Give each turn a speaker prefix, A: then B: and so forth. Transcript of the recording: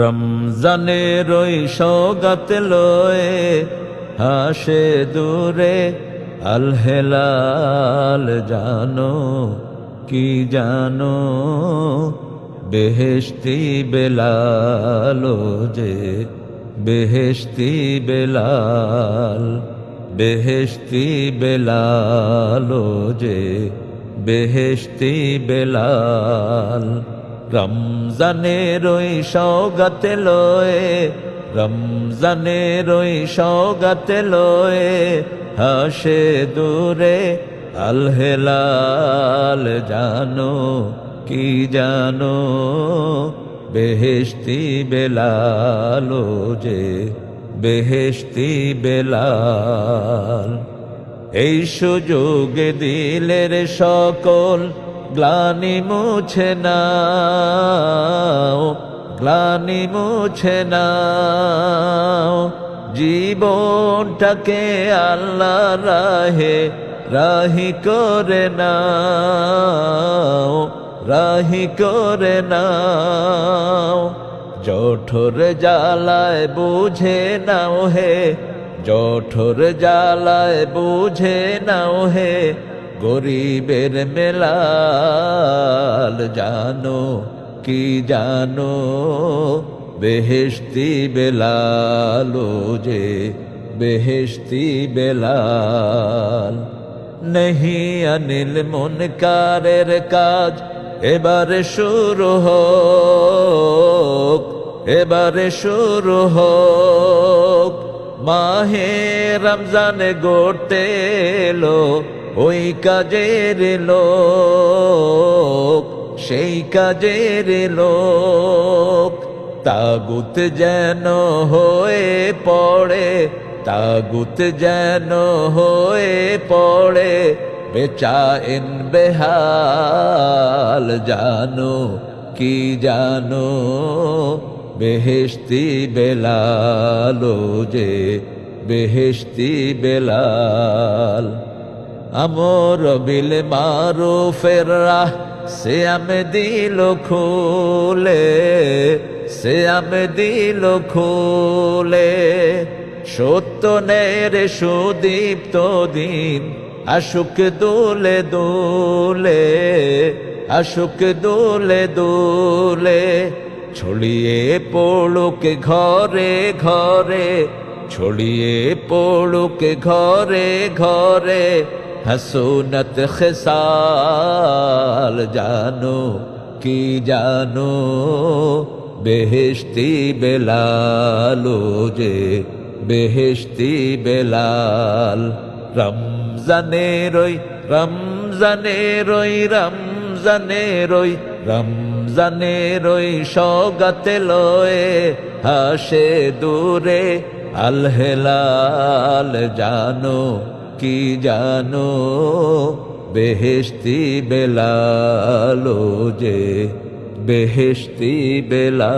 A: রমজানের ওই সৌগাত লয়ে হাসে দূরে, আল হেলাল জানো কি জানো? বেহেশতি বেলালো যে বেহেশতি বেলাল, বেহেশতি বেলালো যে বেহেশতি বেলাল। রমজানের ওই সৌগাতে লয়ে, রমজানের ওই সৌগাতে লয়ে, হাসে দূরে আলহেলাল জানো কি জানো? বেহেশতি বেলালো যে বেহেস্তি বেলাল। এই সুযোগে দিলের সকল গ্লানি মুছে নাও, গ্লানি মুছে নাও। জীবনটাকে আল্লাহ রাহে, রাহি করে নাও, রাহি করে নাও। জঠোর জ্বালায় বুঝে নাও হে, জঠোর জ্বালায় বুঝে নাও হে গরিবের মেলাল জানো, কি জানো? বেহেশতি বেলালো যে বেহেশতি বেলাল। নেহি অনিল মুনকারের কাজ, এবারে শুরু হোক, এবারে শুরু হোক। মাহে রমজানে এলো ওই কাজের লোক, সেই কাজের লোক। তাগুত যেন হয়ে পড়ে, তাগুত যেন হয়ে পড়ে, বেচাইন বেহাল জানো, কি জানো? বেহেশতি বেলালো যে বেহেশতি বেলাল। আমর বিল মারো ফেররা সে আমি দিল খুলে সে আমি দিল খুলে। সত্য নের সুদীপ্ত দিন আশুক দোলে দোলে, আশুক দোলে দোলে। ছড়িয়ে পড়ুক ঘরে ঘরে, ছড়িয়ে পড়ুক ঘরে ঘরে। হসুনত খেসাল জানো, কি জানো? বেহেশতি বেলালো যে বেহেশতি বেলাল। রমজানের ওই রমজানের ওই রমজানের ওই রমজানের ওই সগাতে লয়ে হাসে দূরে আল হেলাল জানো। কি জানো? বেহেস্তি বেলালো যে বেহেস্তি বেলাল।